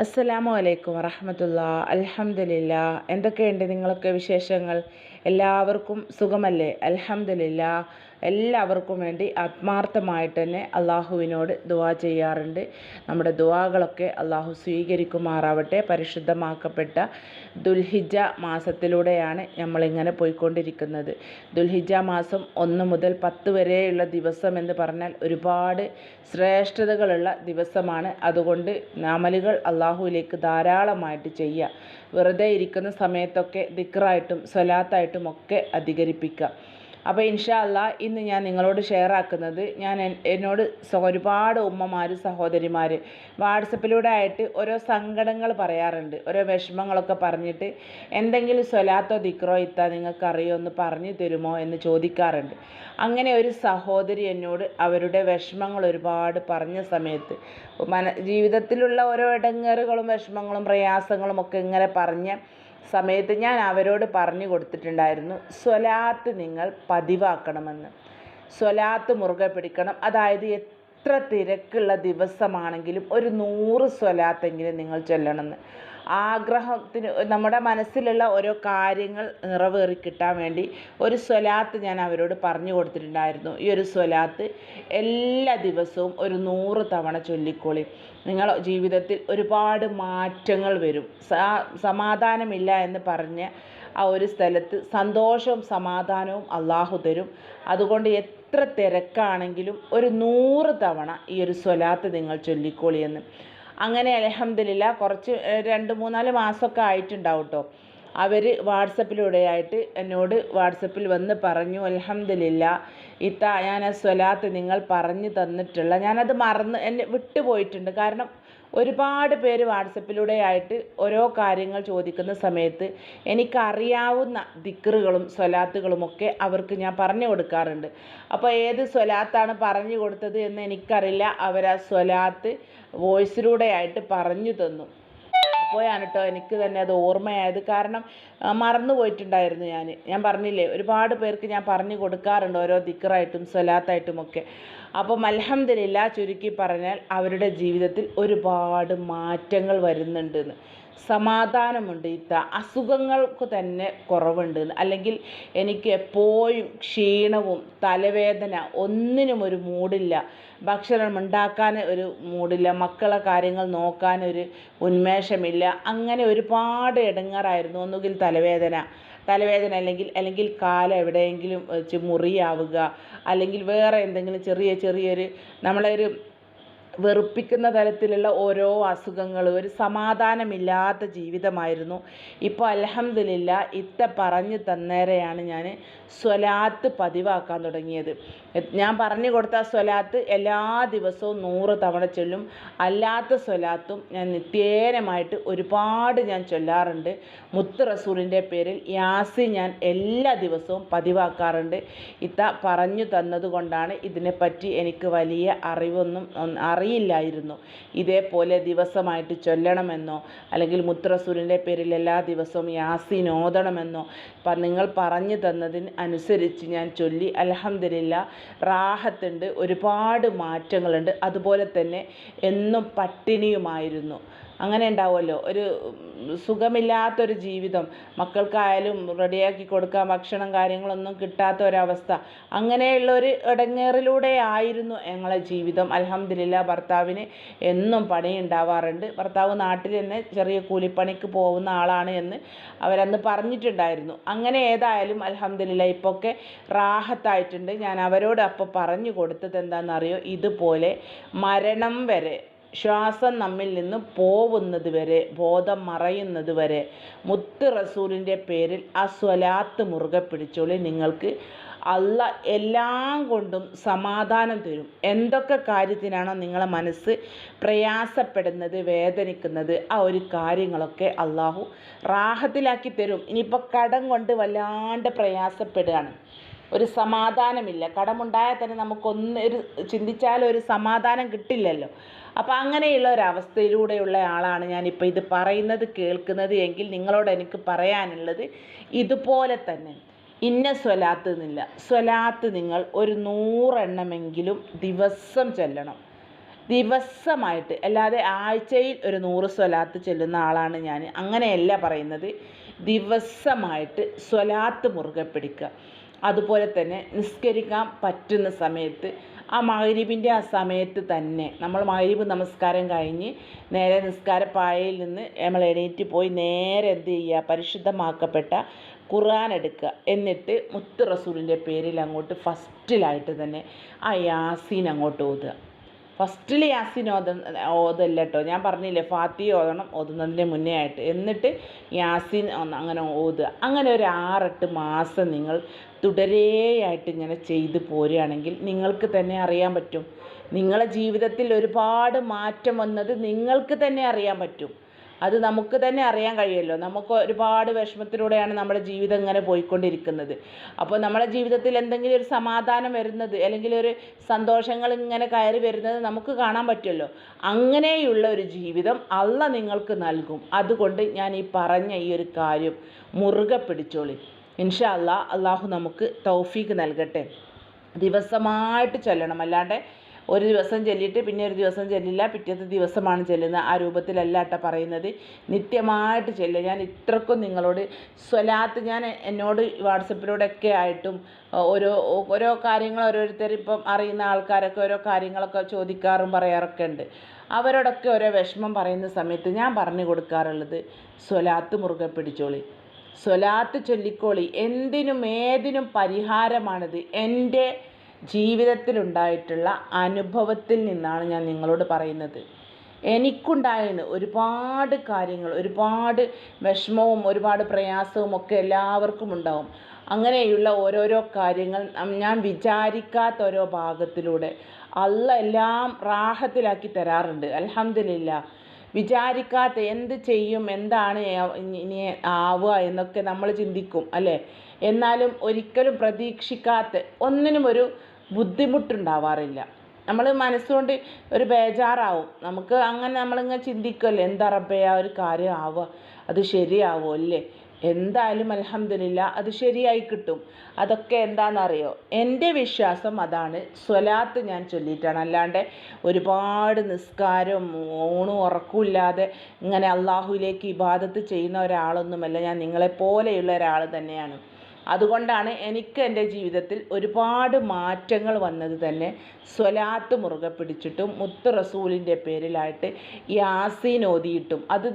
അസ്സലാമു അലൈക്കും വറഹമത്തുള്ള അൽഹംദുലില്ല എന്തൊക്കെയുണ്ട് നിങ്ങളൊക്കെ വിശേഷങ്ങൾ? എല്ലാവർക്കും സുഖമല്ലേ? അൽഹംദുലില്ല. എല്ലാവർക്കും വേണ്ടി ആത്മാർത്ഥമായിട്ട് തന്നെ അള്ളാഹുവിനോട് ദുവാ ചെയ്യാറുണ്ട്. നമ്മുടെ ദുവാകളൊക്കെ അള്ളാഹു സ്വീകരിക്കുമാറാവട്ടെ. പരിശുദ്ധമാക്കപ്പെട്ട ദുൽഹിജ മാസത്തിലൂടെയാണ് നമ്മളിങ്ങനെ പോയിക്കൊണ്ടിരിക്കുന്നത്. ദുൽഹിജ മാസം ഒന്ന് മുതൽ പത്ത് വരെയുള്ള ദിവസം എന്ന് പറഞ്ഞാൽ ഒരുപാട് ശ്രേഷ്ഠതകളുള്ള ദിവസമാണ്. അതുകൊണ്ട് അമലുകൾ അള്ളാഹുവിലേക്ക് ധാരാളമായിട്ട് ചെയ്യുക. വെറുതെ ഇരിക്കുന്ന സമയത്തൊക്കെ ദിക്റായിട്ടും സ്വലാത്തായിട്ടും ഒക്കെ അധികരിപ്പിക്കുക. അപ്പോൾ ഇൻഷാ അല്ലാ ഇന്ന് ഞാൻ നിങ്ങളോട് ഷെയർ ആക്കുന്നത് ഞാൻ എന്നോട് ഒരുപാട് ഉമ്മമാർ സഹോദരിമാർ വാട്സപ്പിലൂടെ ആയിട്ട് ഓരോ സങ്കടങ്ങൾ പറയാറുണ്ട്. ഓരോ വിഷമങ്ങളൊക്കെ പറഞ്ഞിട്ട് എന്തെങ്കിലും സ്വലാത്തോ ദിക്രോ ഇത്ത നിങ്ങൾക്ക് അറിയോ എന്ന് പറഞ്ഞു തരുമോ എന്ന് ചോദിക്കാറുണ്ട്. അങ്ങനെ ഒരു സഹോദരി എന്നോട് അവരുടെ വിഷമങ്ങൾ ഒരുപാട് പറഞ്ഞ സമയത്ത് മന ജീവിതത്തിലുള്ള ഓരോ ഇടങ്ങേറുകളും വിഷമങ്ങളും പ്രയാസങ്ങളും ഒക്കെ ഇങ്ങനെ പറഞ്ഞ സമയത്ത് ഞാൻ അവരോട് പറഞ്ഞു കൊടുത്തിട്ടുണ്ടായിരുന്നു സ്വലാത്ത് നിങ്ങൾ പതിവാക്കണമെന്ന്. സ്വലാത്ത് മുറുകെ പിടിക്കണം. അതായത് എത്ര തിരക്കുള്ള ദിവസമാണെങ്കിലും ഒരു നൂറ് സ്വലാത്തെങ്കിലും നിങ്ങൾ ചൊല്ലണമെന്ന്. ആഗ്രഹത്തിന് നമ്മുടെ മനസ്സിലുള്ള ഓരോ കാര്യങ്ങൾ നിറവേറി കിട്ടാൻ വേണ്ടി ഒരു സ്വലാത്ത് ഞാൻ അവരോട് പറഞ്ഞു കൊടുത്തിട്ടുണ്ടായിരുന്നു. ഈ ഒരു സ്വലാത്ത് എല്ലാ ദിവസവും ഒരു നൂറ് തവണ ചൊല്ലിക്കോളി. നിങ്ങൾ ജീവിതത്തിൽ ഒരുപാട് മാറ്റങ്ങൾ വരും. സമാധാനമില്ല എന്ന് പറഞ്ഞ് ആ ഒരു സ്ഥലത്ത് സന്തോഷവും സമാധാനവും അള്ളാഹു തരും. അതുകൊണ്ട് എത്ര തിരക്കാണെങ്കിലും ഒരു നൂറ് തവണ ഈ ഒരു സ്വലാത്ത് നിങ്ങൾ ചൊല്ലിക്കോളിയെന്ന് അങ്ങനെ അലഹമ്മദില്ല കുറച്ച് രണ്ട് മൂന്നാൽ മാസമൊക്കെ ആയിട്ടുണ്ടാവും കേട്ടോ അവർ വാട്സപ്പിലൂടെയായിട്ട് എന്നോട് വാട്സപ്പിൽ വന്ന് പറഞ്ഞു അലഹമ്മദില്ല ഇത്ത ഞാൻ ആ സ്വലാത്ത് നിങ്ങൾ പറഞ്ഞു തന്നിട്ടുള്ള ഞാനത് മറന്ന് എന്നെ വിട്ടുപോയിട്ടുണ്ട്. കാരണം ഒരുപാട് പേര് വാട്സപ്പിലൂടെ ആയിട്ട് ഓരോ കാര്യങ്ങൾ ചോദിക്കുന്ന സമയത്ത് എനിക്കറിയാവുന്ന ദിക്റുകളും സ്വലാത്തുകളുമൊക്കെ അവർക്ക് ഞാൻ പറഞ്ഞു കൊടുക്കാറുണ്ട്. അപ്പോൾ ഏത് സ്വലാത്താണ് പറഞ്ഞു കൊടുത്തത് എന്ന് എനിക്കറിയില്ല. അവർ ആ സ്വലാത്ത് വോയിസിലൂടെ ആയിട്ട് പറഞ്ഞു തന്നു. അപ്പോഴാണ് കേട്ടോ എനിക്ക് തന്നെ അത് ഓർമ്മയായത്. കാരണം മറന്നു പോയിട്ടുണ്ടായിരുന്നു ഞാൻ. ഞാൻ പറഞ്ഞില്ലേ ഒരുപാട് പേർക്ക് ഞാൻ പറഞ്ഞു കൊടുക്കാറുണ്ട് ഓരോ ദിക്കറായിട്ടും സ്വലാത്തായിട്ടും ഒക്കെ. അപ്പം അലഹമ്മദില്ല ചുരുക്കി പറഞ്ഞാൽ അവരുടെ ജീവിതത്തിൽ ഒരുപാട് മാറ്റങ്ങൾ വരുന്നുണ്ടെന്ന്. സമാധാനമുണ്ട് ഇത്ത. അസുഖങ്ങൾക്ക് തന്നെ കുറവുണ്ട് അല്ലെങ്കിൽ എനിക്ക് എപ്പോഴും ക്ഷീണവും തലവേദന ഒന്നിനും ഒരു മൂടില്ല. ഭക്ഷണം ഉണ്ടാക്കാൻ ഒരു മൂടില്ല. മക്കളെ കാര്യങ്ങൾ നോക്കാനൊരു ഉന്മേഷമില്ല. അങ്ങനെ ഒരുപാട് ഇടങ്ങാറായിരുന്നു. ഒന്നുകിൽ തലവേദന. തലവേദന അല്ലെങ്കിൽ അല്ലെങ്കിൽ കാലം എവിടെയെങ്കിലും മുറിയാവുക. അല്ലെങ്കിൽ വേറെ എന്തെങ്കിലും ചെറിയ ചെറിയൊരു നമ്മളെ ഒരു വെറുപ്പിക്കുന്ന തരത്തിലുള്ള ഓരോ അസുഖങ്ങൾ ഒരു സമാധാനമില്ലാത്ത ജീവിതമായിരുന്നു. ഇപ്പോൾ അലഹമ്മദില്ല ഇത്ത പറഞ്ഞു തന്നേരെയാണ് ഞാൻ സ്വലാത്ത് പതിവാക്കാൻ തുടങ്ങിയത്. ഞാൻ പറഞ്ഞു കൊടുത്ത സ്വലാത്ത് എല്ലാ ദിവസവും നൂറ് തവണ ചൊല്ലും. അല്ലാത്ത സ്വലാത്തും ഞാൻ നിത്യേനമായിട്ട് ഒരുപാട് ഞാൻ ചൊല്ലാറുണ്ട്. മുത്ത് റസൂലിന്റെ പേരിൽ യാസി ഞാൻ എല്ലാ ദിവസവും പതിവാക്കാറുണ്ട്. ഇത്ത പറഞ്ഞു തന്നതുകൊണ്ടാണ് ഇതിനെപ്പറ്റി എനിക്ക് വലിയ അറിവൊന്നും അറിയില്ലായിരുന്നു. ഇതേപോലെ ദിവസമായിട്ട് ചൊല്ലണമെന്നോ അല്ലെങ്കിൽ മുത്ത് റസൂലിന്റെ പേരിൽ എല്ലാ ദിവസവും യാസി നോതണമെന്നോ നിങ്ങൾ പറഞ്ഞു തന്നതിന് അനുസരിച്ച് ഞാൻ ചൊല്ലി. അലഹമില്ല റാഹത്തുണ്ട് ഒരുപാട് മാറ്റങ്ങളുണ്ട്. അതുപോലെ തന്നെ എന്നും പട്ടിണിയുമായിരുന്നു. അങ്ങനെ ഉണ്ടാവുമല്ലോ. ഒരു സുഖമില്ലാത്തൊരു ജീവിതം. മക്കൾക്കായാലും റെഡിയാക്കി കൊടുക്കാൻ ഭക്ഷണം കാര്യങ്ങളൊന്നും കിട്ടാത്ത ഒരവസ്ഥ. അങ്ങനെയുള്ള ഒരു ഇടങ്ങേറിലൂടെ ആയിരുന്നു ഞങ്ങളെ ജീവിതം. അലഹമ്മദില്ല ഭർത്താവിന് എന്നും പണി ഉണ്ടാവാറുണ്ട്. ഭർത്താവ് നാട്ടിൽ തന്നെ ചെറിയ കൂലിപ്പണിക്ക് പോകുന്ന ആളാണ് എന്ന് അവരന്ന് പറഞ്ഞിട്ടുണ്ടായിരുന്നു. അങ്ങനെ ഏതായാലും അലഹമ്മദില്ല ഇപ്പൊക്കെ റാഹത്തായിട്ടുണ്ട്. ഞാൻ അവരോട് അപ്പോൾ പറഞ്ഞു കൊടുത്തത് എന്താണെന്നറിയോ? ഇതുപോലെ മരണം വരെ ശ്വാസം നമ്മിൽ നിന്ന് പോവുന്നത് വരെ ബോധം മറയുന്നത് വരെ മുത്ത് റസൂലിന്റെ പേരിൽ ആ സ്വലാത്ത് മുറുകെ പിടിച്ചോളി നിങ്ങൾക്ക് അല്ല എല്ലാം കൊണ്ടും സമാധാനം തരും. എന്തൊക്കെ കാര്യത്തിനാണോ നിങ്ങളെ മനസ്സ് പ്രയാസപ്പെടുന്നത് വേദനിക്കുന്നത് ആ ഒരു കാര്യങ്ങളൊക്കെ അള്ളാഹു റാഹത്തിലാക്കി തരും. ഇനിയിപ്പോൾ കടം കൊണ്ട് വല്ലാണ്ട് പ്രയാസപ്പെടുകയാണ്. ഒരു സമാധാനമില്ല. കടമുണ്ടായാൽ തന്നെ നമുക്കൊന്ന് ഒരു ചിന്തിച്ചാൽ ഒരു സമാധാനം കിട്ടില്ലല്ലോ. അപ്പോൾ അങ്ങനെയുള്ള ഒരവസ്ഥയിലൂടെയുള്ള ആളാണ് ഞാനിപ്പോൾ ഇത് പറയുന്നത് കേൾക്കുന്നത് എങ്കിൽ നിങ്ങളോട് എനിക്ക് പറയാനുള്ളത് ഇതുപോലെ തന്നെ. ഇന്ന സ്വലാത്ത് എന്നില്ല സ്വലാത്ത് നിങ്ങൾ ഒരു നൂറെണ്ണമെങ്കിലും ദിവസം ചെല്ലണം. ദിവസമായിട്ട് അല്ലാതെ ആഴ്ചയിൽ ഒരു നൂറ് സ്വലാത്ത് ചെല്ലുന്ന ആളാണ് ഞാൻ. അങ്ങനെയല്ല പറയുന്നത്. ദിവസമായിട്ട് സ്വലാത്ത് മുറുകെ പിടിക്കുക. അതുപോലെ തന്നെ നിസ്കരിക്കാൻ പറ്റുന്ന സമയത്ത് ആ മഹരീബിന്റെ ആ സമയത്ത് തന്നെ നമ്മൾ മഹരീബ് നമസ്കാരം കഴിഞ്ഞ് നേരെ നിസ്കാരപ്പായയിൽ നിന്ന് നമ്മൾ എണീറ്റ് പോയി നേരെ എന്ത് ചെയ്യുക? പരിശുദ്ധമാക്കപ്പെട്ട ഖുർആൻ എടുക്കുക. എന്നിട്ട് മുത്ത് റസൂലിന്റെ പേരിൽ അങ്ങോട്ട് ഫസ്റ്റിലായിട്ട് തന്നെ ആ യാസീൻ അങ്ങോട്ട് ഓതുക. ഫസ്റ്റിൽ യാസിൻ ഓത ഓതല്ല കേട്ടോ ഞാൻ പറഞ്ഞില്ലേ ഫാത്തി ഓതണം ഓതുന്നതിന്റെ മുന്നേ ആയിട്ട്. എന്നിട്ട് യാസിൻ അങ്ങനെ ഓതുക. അങ്ങനെ ഒരു ആറെട്ട് മാസം നിങ്ങൾ തുടരെയായിട്ട് ഇങ്ങനെ ചെയ്ത് പോരുകയാണെങ്കിൽ നിങ്ങൾക്ക് തന്നെ അറിയാൻ പറ്റും. നിങ്ങളെ ജീവിതത്തിൽ ഒരുപാട് മാറ്റം വന്നത് നിങ്ങൾക്ക് തന്നെ അറിയാൻ പറ്റും. അത് നമുക്ക് തന്നെ അറിയാൻ കഴിയുമല്ലോ നമുക്ക് ഒരുപാട് വിഷമത്തിലൂടെയാണ് നമ്മുടെ ജീവിതം ഇങ്ങനെ പോയിക്കൊണ്ടിരിക്കുന്നത്. അപ്പോൾ നമ്മുടെ ജീവിതത്തിൽ എന്തെങ്കിലും ഒരു സമാധാനം വരുന്നത് അല്ലെങ്കിൽ ഒരു സന്തോഷങ്ങൾ ഇങ്ങനെ കയറി വരുന്നത് നമുക്ക് കാണാൻ പറ്റുമല്ലോ. അങ്ങനെയുള്ള ഒരു ജീവിതം അള്ള നിങ്ങൾക്ക് നൽകും. അതുകൊണ്ട് ഞാൻ ഈ പറഞ്ഞ ഈ ഒരു കാര്യം മുറുകെ പിടിച്ചോളി. ഇൻഷാ അല്ലാ അള്ളാഹു നമുക്ക് തൗഫീക്ക് നൽകട്ടെ. ദിവസമായിട്ട് ചൊല്ലണം. അല്ലാണ്ട് ഒരു ദിവസം ചൊല്ലിയിട്ട് പിന്നെ ഒരു ദിവസം ചൊല്ലില്ല. പിറ്റത്തെ ദിവസമാണ് ചൊല്ലുന്നത്. ആ രൂപത്തിലല്ല കേട്ടോ പറയുന്നത്. നിത്യമായിട്ട് ചൊല്ലുക ഞാൻ ഇത്രക്കും നിങ്ങളോട് സ്വലാത്ത് ഞാൻ എന്നോട് വാട്സപ്പിലൂടെയൊക്കെ ആയിട്ടും ഓരോ ഓരോ കാര്യങ്ങൾ ഓരോരുത്തർ ഇപ്പം അറിയുന്ന ആൾക്കാരൊക്കെ ഓരോ കാര്യങ്ങളൊക്കെ ചോദിക്കാറും പറയാറൊക്കെ ഉണ്ട്. അവരോടൊക്കെ ഓരോ വിഷമം പറയുന്ന സമയത്ത് ഞാൻ പറഞ്ഞു കൊടുക്കാറുള്ളത് സ്വലാത്ത് മുറുകെ പിടിച്ചോളി. സ്വലാത്ത് ചൊല്ലിക്കോളി. എന്തിനും ഏതിനും പരിഹാരമാണിത്. എന്റെ ജീവിതത്തിലുണ്ടായിട്ടുള്ള അനുഭവത്തിൽ നിന്നാണ് ഞാൻ നിങ്ങളോട് പറയുന്നത്. എനിക്കുണ്ടായിരുന്നു ഒരുപാട് കാര്യങ്ങൾ ഒരുപാട് വിഷമവും ഒരുപാട് പ്രയാസവും ഒക്കെ എല്ലാവർക്കും ഉണ്ടാവും. അങ്ങനെയുള്ള ഓരോരോ കാര്യങ്ങൾ ഞാൻ വിചാരിക്കാത്ത ഓരോ ഭാഗത്തിലൂടെ അല്ല എല്ലാം റാഹത്തിലാക്കി തരാറുണ്ട്. അലഹമില്ല വിചാരിക്കാത്ത എന്ത് ചെയ്യും എന്താണ് ഇനി ആവുക എന്നൊക്കെ നമ്മൾ ചിന്തിക്കും അല്ലേ? എന്നാലും ഒരിക്കലും പ്രതീക്ഷിക്കാത്ത ഒന്നിനും ഒരു ബുദ്ധിമുട്ടുണ്ടാവാറില്ല. നമ്മൾ മനസ്സുകൊണ്ട് ഒരു ബേജാറാവും. നമുക്ക് അങ്ങനെ നമ്മളിങ്ങനെ ചിന്തിക്കുമല്ലോ എന്താ റബ്ബേ ആ ഒരു കാര്യം ആവുക അത് ശരിയാവോ അല്ലേ? എന്തായാലും അലഹമില്ല അത് ശരിയായി കിട്ടും. അതൊക്കെ എന്താണെന്നറിയോ എന്റെ വിശ്വാസം അതാണ്. സ്വലാത്ത് ഞാൻ ചൊല്ലിയിട്ടാണ്. അല്ലാണ്ട് ഒരുപാട് നിസ്കാരം ഊണും ഉറക്കമില്ലാതെ ഇങ്ങനെ അള്ളാഹുവിലേക്ക് ഇബാദത്ത് ചെയ്യുന്ന ഒരാളൊന്നുമല്ല. ഞാൻ നിങ്ങളെപ്പോലെയുള്ള ഒരാൾ തന്നെയാണ്. അതുകൊണ്ടാണ് എനിക്ക് എന്റെ ജീവിതത്തിൽ ഒരുപാട് മാറ്റങ്ങൾ വന്നത് തന്നെ സ്വലാത്ത് മുറുകെ പിടിച്ചിട്ടും മുത്ത് റസൂലിന്റെ പേരിലായിട്ട് യാസീൻ ഓതിയിട്ടും. അത്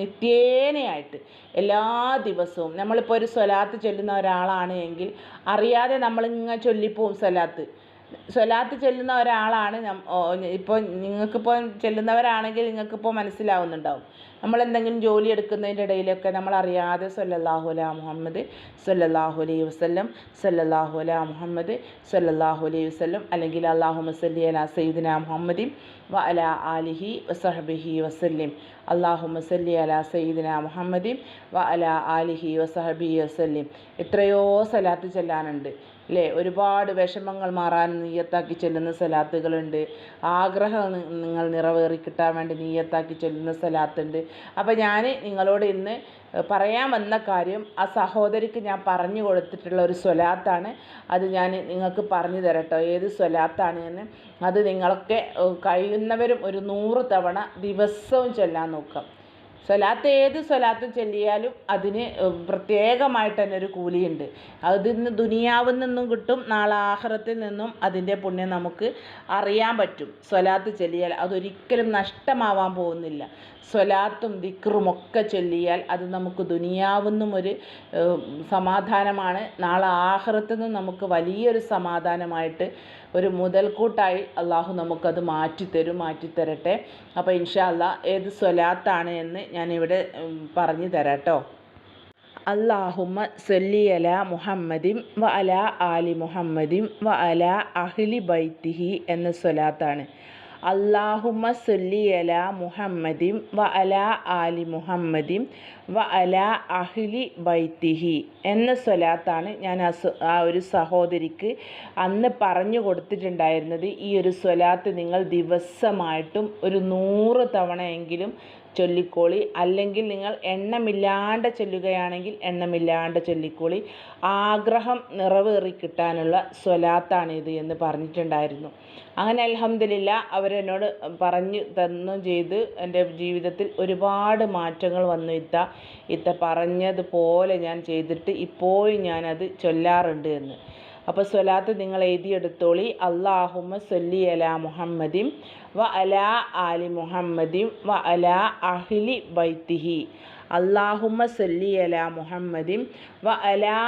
നിത്യേനയായിട്ട് എല്ലാ ദിവസവും നമ്മളിപ്പോൾ ഒരു സ്വലാത്ത് ചൊല്ലുന്ന ഒരാളാണ് എങ്കിൽ അറിയാതെ നമ്മളിങ്ങനെ ചൊല്ലിപ്പോവും സ്വലാത്ത്. സ്വലാത്ത് ചെല്ലുന്ന ഒരാളാണ് ഇപ്പോൾ നിങ്ങൾക്കിപ്പോൾ ചെല്ലുന്നവരാണെങ്കിൽ നിങ്ങൾക്കിപ്പോൾ മനസ്സിലാവുന്നുണ്ടാവും. നമ്മൾ എന്തെങ്കിലും ജോലി എടുക്കുന്നതിന്റെ ഇടയിലൊക്കെ നമ്മൾ അറിയാതെ സല്ലല്ലാഹു അലാ മുഹമ്മദ് സല്ലല്ലാഹു അലൈഹി വസല്ലം സല്ലല്ലാഹു അലാ മുഹമ്മദ് സല്ലല്ലാഹു അലൈഹി വസല്ലം അല്ലെങ്കിൽ അള്ളാഹു മസല്ലി അലാ സയ്യിദിന മുഹമ്മദിൻ വ അലാ ആലിഹി വസഹബിഹി വസല്ലിം. അള്ളാഹു മസല്ലി അലാ സയ്യിദിന മുഹമ്മദിൻ വ അലാ ആലിഹി വസഹബിഹി വസല്ലിം. എത്രയോ സലാത്ത് ചെല്ലാനുണ്ട് അല്ലേ ഒരുപാട് വിഷമങ്ങൾ മാറാൻ നീയത്താക്കി ചെല്ലുന്ന സലാത്തുകളുണ്ട്. ആഗ്രഹം നിങ്ങൾ നിറവേറി കിട്ടാൻ വേണ്ടി നീയത്താക്കി ചൊല്ലുന്ന സലാത്തുണ്ട്. അപ്പോൾ ഞാൻ നിങ്ങളോട് ഇന്ന് പറയാൻ വന്ന കാര്യം ആ സഹോദരിക്ക് ഞാൻ പറഞ്ഞു കൊടുത്തിട്ടുള്ള ഒരു സ്വലാത്താണ്. അത് ഞാൻ നിങ്ങൾക്ക് പറഞ്ഞു തരട്ടോ. ഏത് സ്വലാത്താണ് എന്ന്. അത് നിങ്ങളൊക്കെ കഴിയുന്നവരും ഒരു നൂറ് തവണ ദിവസവും ചൊല്ലാൻ നോക്കാം സ്വലാത്ത് ഏത് സ്വലാത്തും ചൊല്ലിയാലും അതിന് പ്രത്യേകമായിട്ട് തന്നെ ഒരു കൂലിയുണ്ട്. അതിന്ന് ദുനിയാവിൽ നിന്നും കിട്ടും നാളെ ആഹ്റത്തിൽ നിന്നും അതിന്റെ പുണ്യം നമുക്ക് അറിയാൻ പറ്റും. സ്വലാത്ത് ചൊല്ലിയാൽ അതൊരിക്കലും നഷ്ടമാവാൻ പോകുന്നില്ല. സ്വലാത്തും ദിക്റും ഒക്കെ ചൊല്ലിയാൽ അത് നമുക്ക് ദുനിയാവുന്നും ഒരു സമാധാനമാണ്. നാളെ ആഹ്റത്തിൽ നിന്നും നമുക്ക് വലിയൊരു സമാധാനമായിട്ട് ഒരു മുതൽക്കൂട്ടായി അള്ളാഹു നമുക്കത് മാറ്റിത്തരും മാറ്റിത്തരട്ടെ. അപ്പോൾ ഇൻഷാ അല്ലാ ഏത് സ്വലാത്താണ് എന്ന് ഞാനിവിടെ പറഞ്ഞു തരാട്ടോ. അള്ളാഹുമ്മ സല്ലി അല മുഹമ്മദിം വ അല ആലി മുഹമ്മദിം വ അല അഹ്ലി ബൈത്തിഹി എന്ന സ്വലാത്താണ്. അള്ളാഹുമ്മ സല്ലി അല മുഹമ്മദിം വ അല ആലി മുഹമ്മദിം വ അല അഹ്ലി ബൈത്തിഹി എന്ന സ്വലാത്താണ് ഞാൻ ആ ഒരു സഹോദരിക്ക് അന്ന് പറഞ്ഞു കൊടുത്തിട്ടുണ്ടായിരുന്നത്. ഈ ഒരു സ്വലാത്ത് നിങ്ങൾ ദിവസമായിട്ടും ഒരു നൂറ് തവണയെങ്കിലും ചൊല്ലിക്കോളി. അല്ലെങ്കിൽ നിങ്ങൾ എണ്ണമില്ലാണ്ട് ചൊല്ലുകയാണെങ്കിൽ എണ്ണമില്ലാണ്ട് ചൊല്ലിക്കോളി. ആഗ്രഹം നിറവേറി കിട്ടാനുള്ള സ്വലാത്താണിത് എന്ന് പറഞ്ഞിട്ടുണ്ടായിരുന്നു. അങ്ങനെ അലഹമില്ല അവരെന്നോട് പറഞ്ഞു തന്നു ചെയ്ത് എന്റെ ജീവിതത്തിൽ ഒരുപാട് മാറ്റങ്ങൾ വന്നു ഇത്ത. ഇത്ത പറഞ്ഞതുപോലെ ഞാൻ ചെയ്തിട്ട് ഇപ്പോഴും ഞാനത് ചൊല്ലാറുണ്ട് എന്ന്. അപ്പോൾ സ്വലാത്ത് നിങ്ങൾ എഴുതിയെടുത്തോളി അള്ളാഹുമ സൊല്ലി അലാ മുഹമ്മദിം വ അലാ ആലി മുഹമ്മദിം വ അലാ അഹ്ലി ബൈത്തിഹി. അള്ളാഹുമ സൊല്ലി അലാ മുഹമ്മദിം വ അലാ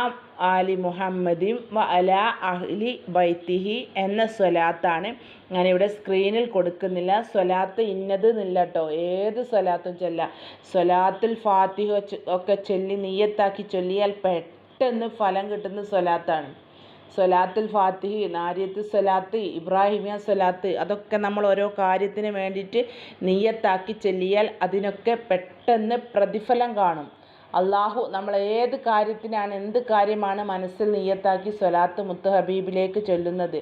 ആലി മുഹമ്മദിം വ അലാ അഹ്ലി ബൈത്തിഹി എന്ന സ്വലാത്താണ്. ഞാനിവിടെ സ്ക്രീനിൽ കൊടുക്കുന്നില്ല. സ്വലാത്ത് ഇന്നത് എന്നില്ല കേട്ടോ ഏത് സ്വലാത്തും ചൊല്ല. സ്വലാത്തിൽ ഫാത്തിഹ ഒക്കെ ചൊല്ലി നീയത്താക്കി ചൊല്ലിയാൽ പെട്ടെന്ന് ഫലം കിട്ടുന്ന സ്വലാത്താണ്. സ്വലാത്തുൽ ഫാത്തിഹി നാരിയത്ത് സ്വലാത്ത് ഇബ്രാഹിമിയ സ്വലാത്ത് അതൊക്കെ നമ്മൾ ഓരോ കാര്യത്തിന് വേണ്ടിയിട്ട് നീയത്താക്കി ചെല്ലിയാൽ അതിനൊക്കെ പെട്ടെന്ന് പ്രതിഫലം കാണും. അള്ളാഹു നമ്മൾ ഏത് കാര്യത്തിനാണ് എന്ത് കാര്യമാണ് മനസ്സിൽ നീയത്താക്കി സ്വലാത്ത് മുത്ത് ഹബീബിലേക്ക് ചൊല്ലുന്നത്?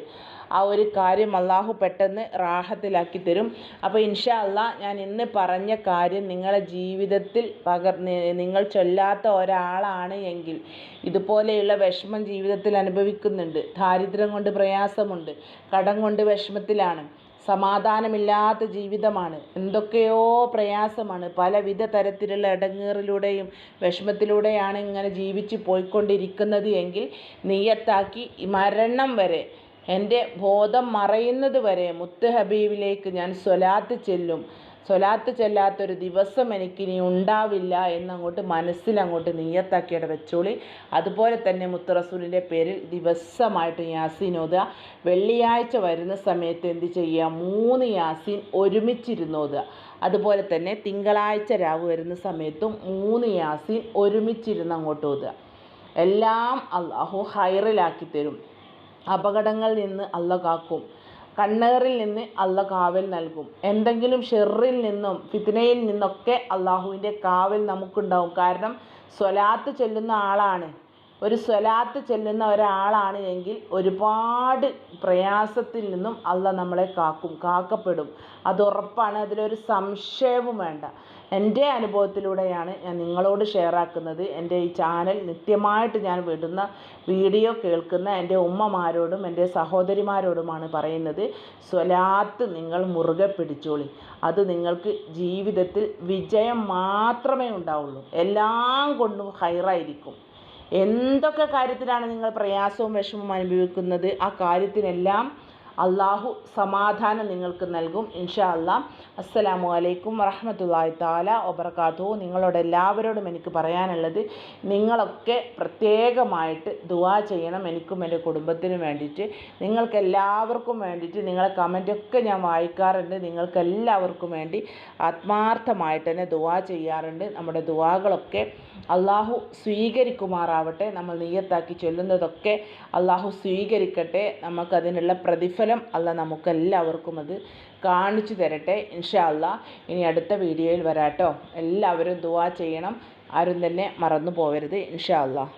ആ ഒരു കാര്യം അള്ളാഹു പെട്ടെന്ന് റാഹത്തിലാക്കി തരും. അപ്പോൾ ഇൻഷാ അള്ളാ ഞാൻ ഇന്ന് പറഞ്ഞ കാര്യം നിങ്ങളെ ജീവിതത്തിൽ പകർ നിങ്ങൾ ചൊല്ലാത്ത ഒരാളാണ് എങ്കിൽ ഇതുപോലെയുള്ള വിഷമം ജീവിതത്തിൽ അനുഭവിക്കുന്നുണ്ട്. ദാരിദ്ര്യം കൊണ്ട് പ്രയാസമുണ്ട്. കടം കൊണ്ട് വിഷമത്തിലാണ്. സമാധാനമില്ലാത്ത ജീവിതമാണ്. എന്തൊക്കെയോ പ്രയാസമാണ്. പലവിധ തരത്തിലുള്ള ഇടങ്ങേറിലൂടെയും വിഷമത്തിലൂടെയാണ് ഇങ്ങനെ ജീവിച്ച് പോയിക്കൊണ്ടിരിക്കുന്നത് എങ്കിൽ നീയത്താക്കി മരണം വരെ എന്റെ ബോധം മറയുന്നത് വരെ മുത്ത് ഹബീബിലേക്ക് ഞാൻ സ്വലാത്ത് ചെല്ലും. സ്വലാത്ത് ചെല്ലാത്തൊരു ദിവസം എനിക്കിനി ഉണ്ടാവില്ല എന്നങ്ങോട്ട് മനസ്സിലങ്ങോട്ട് നീയത്താക്കിയുടെ വെച്ചോളി. അതുപോലെ തന്നെ മുത്തറസൂലിന്റെ പേരിൽ ദിവസമായിട്ട് യാസീൻ ഓതുക. വെള്ളിയാഴ്ച വരുന്ന സമയത്ത് എന്ത് ചെയ്യുക? മൂന്ന് യാസീൻ ഒരുമിച്ചിരുന്ന് ഓതുക. അതുപോലെ തന്നെ തിങ്കളാഴ്ച രാവ് വരുന്ന സമയത്തും മൂന്ന് യാസീൻ ഒരുമിച്ചിരുന്ന് അങ്ങോട്ട് ഓതുക. എല്ലാം അള്ളാഹു ഹൈറിലാക്കി തരും. അപകടങ്ങളിൽ നിന്ന് അല്ല കാക്കും. കണ്ണേറിൽ നിന്ന് അല്ല കാവൽ നൽകും. എന്തെങ്കിലും ഷെറിൽ നിന്നും ഫിത്നയിൽ നിന്നൊക്കെ അള്ളാഹുവിന്റെ കാവൽ നമുക്കുണ്ടാവും. കാരണം സ്വലാത്ത് ചൊല്ലുന്ന ആളാണ്. ഒരു സ്വലാത്ത് ചെല്ലുന്ന ഒരാളാണ് എങ്കിൽ ഒരുപാട് പ്രയാസത്തിൽ നിന്നും അല്ല നമ്മളെ കാക്കും കാക്കപ്പെടും. അത് ഉറപ്പാണ്. അതിലൊരു സംശയവും വേണ്ട. എന്റെ അനുഭവത്തിലൂടെയാണ് ഞാൻ നിങ്ങളോട് ഷെയർ ആക്കുന്നത്. എന്റെ ഈ ചാനൽ നിത്യമായിട്ട് ഞാൻ വിടുന്ന വീഡിയോ കേൾക്കുന്ന എന്റെ ഉമ്മമാരോടും എന്റെ സഹോദരിമാരോടുമാണ് പറയുന്നത് സ്വലാത്ത് നിങ്ങൾ മുറുകെ പിടിച്ചോളി. അത് നിങ്ങൾക്ക് ജീവിതത്തിൽ വിജയം മാത്രമേ ഉണ്ടാവുള്ളൂ. എല്ലാം കൊണ്ടും ഹൈറായിരിക്കും. എന്തൊക്കെ കാര്യത്തിലാണ് നിങ്ങൾ പ്രയാസവും വിഷമവും അനുഭവിക്കുന്നത്? ആ കാര്യത്തിനെല്ലാം അള്ളാഹു സമാധാനം നിങ്ങൾക്ക് നൽകും ഇൻഷാ അല്ലാ അസ്സലാമു അലൈക്കും വറഹമത്തല്ലാഹി താല ഒബർക്കാത്തു നിങ്ങളോട് എല്ലാവരോടും എനിക്ക് പറയാനുള്ളത് നിങ്ങളൊക്കെ പ്രത്യേകമായിട്ട് ദുവാ ചെയ്യണം എനിക്കും എന്റെ കുടുംബത്തിനും വേണ്ടിയിട്ട്. നിങ്ങൾക്ക് എല്ലാവർക്കും വേണ്ടിയിട്ട് നിങ്ങളെ കമന്റൊക്കെ ഞാൻ വായിക്കാറുണ്ട്. നിങ്ങൾക്ക് എല്ലാവർക്കും വേണ്ടി ആത്മാർത്ഥമായിട്ട് തന്നെ ദുവാ ചെയ്യാറുണ്ട്. നമ്മുടെ ദുവാകളൊക്കെ അള്ളാഹു സ്വീകരിക്കുമാറാവട്ടെ. നമ്മൾ നീയത്താക്കി ചൊല്ലുന്നതൊക്കെ അള്ളാഹു സ്വീകരിക്കട്ടെ. നമുക്കതിനുള്ള പ്രതിഫലം അല്ല നമുക്കെല്ലാവർക്കും അത് കാണിച്ചു തരട്ടെ ഇൻഷാ അല്ലാ. ഇനി അടുത്ത വീഡിയോയിൽ വരാട്ടോ. എല്ലാവരും ദുവാ ചെയ്യണം. ആരും തന്നെ മറന്നു പോകരുത് ഇൻഷാ അല്ലാ.